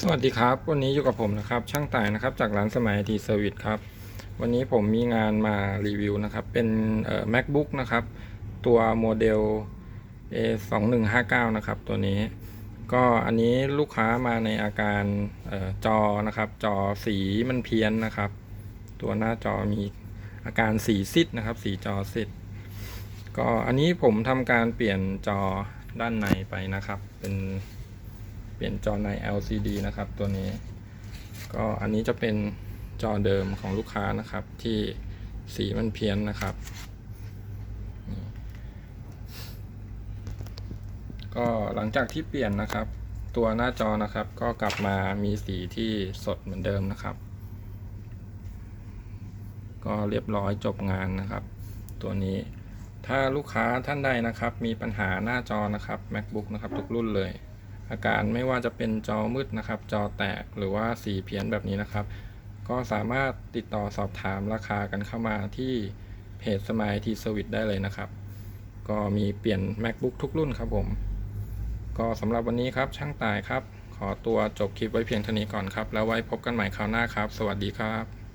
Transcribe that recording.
สวัสดีครับ วันนี้อยู่กับผมนะครับ ช่างต่ายนะครับ จากร้านสมัยทีเซอร์วิสครับ วันนี้ผมมีงานมารีวิวนะครับ เป็นเอ่อ macbook นะครับ ตัวโมเดล a 2 1 5 9นะครับ ตัวนี้ ก็อันนี้ลูกค้ามาในอาการออจอนะครับ จอสีมันเพี้ยนนะครับ ตัวหน้าจอมีอาการสีซิดนะครับ สีจอซิดก็อันนี้ผมทำการเปลี่ยนจอด้านในไปนะครับ เป็น เปลี่ยนจอใน LCD นะครับตัวนี้ ก็อันนี้จะเป็นจอเดิมของลูกค้านะครับ ที่สีมันเพี้ยนนะครับ ก็หลังจากที่เปลี่ยนนะครับ ตัวหน้าจอนะครับก็กลับมามีสีที่สดเหมือนเดิมนะครับ ก็เรียบร้อยจบงานนะครับ ตัวนี้ถ้าลูกค้าท่านใดนะครับ มีปัญหาหน้าจอนะครับ MacBook นะครับ ทุกรุ่นเลย อาการไม่ว่าจะเป็นจอมืดนะครับ จอแตกหรือว่าสีเพี้ยนแบบนี้นะครับ ก็สามารถติดต่อสอบถามราคากันเข้ามาที่เพจสมายทีสวิตได้เลยนะครับ ก็มีเปลี่ยน macbook ทุกรุ่นครับผม ก็สำหรับวันนี้ครับช่างตายครับ ขอตัวจบคลิปไว้เพียงเท่านี้ก่อนครับ แล้วไว้พบกันใหม่คราวหน้าครับ สวัสดีครับ